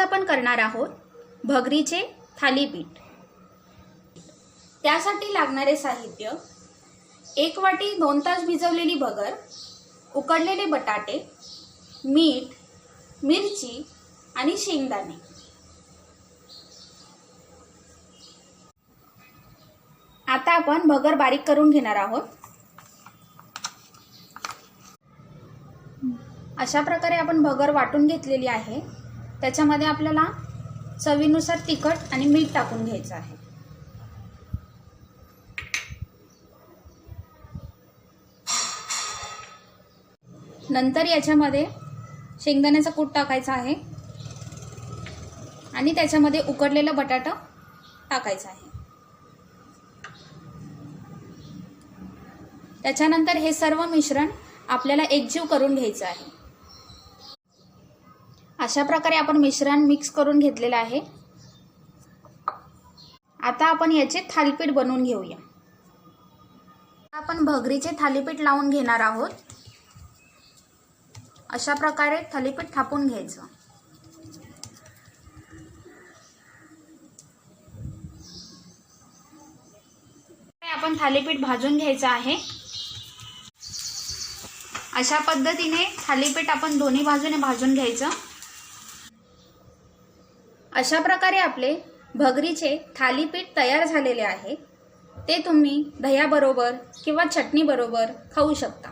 आपण करणार आहोत भगरीचे थालीपीठ. त्यासाठी लागणारे साहित्य एक वाटी दोन तास भिजवलेली भगर उकडलेले बटाटे मीठ मिरची आणि शेंगदाणे. आता आपण भगर बारीक करून घेणार आहोत. अशा प्रकारे आपण भगर वाटून घेतलेली आहे. त्याच्यामध्ये आपल्याला चवीनुसार तिखट आणि मीठ टाकून घ्यायचं आहे. नंतर याच्यामध्ये शेंगदाण्याचा कूट टाकायचा आहे. आणि त्याच्यामध्ये उकडलेलं बटाटा टाकायचं आहे. त्याच्यानंतर हे सर्व मिश्रण आपल्याला एकजीव करून घ्यायचं आहे. अशा प्रकारे आपण मिश्रण मिक्स करून घेतलेलं आहे. आता आपण याचे थालीपीठ बनवून घेऊया. आपण भगरीचे थालीपीठ लावून घेणार आहोत. अशा प्रकारे थालीपीठ थापून घ्यायचं. आपण थालीपीठ भाजून घ्यायचं आहे. अशा पद्धतीने थालीपीठ आपण दोन्ही बाजूने भाजून घ्यायचं. अशा प्रकारे आपले भगरीचे थालीपीठ तयार झालेले आहे. ते तुम्ही दह्याबरोबर किंवा चटणीबरोबर खाऊ शकता.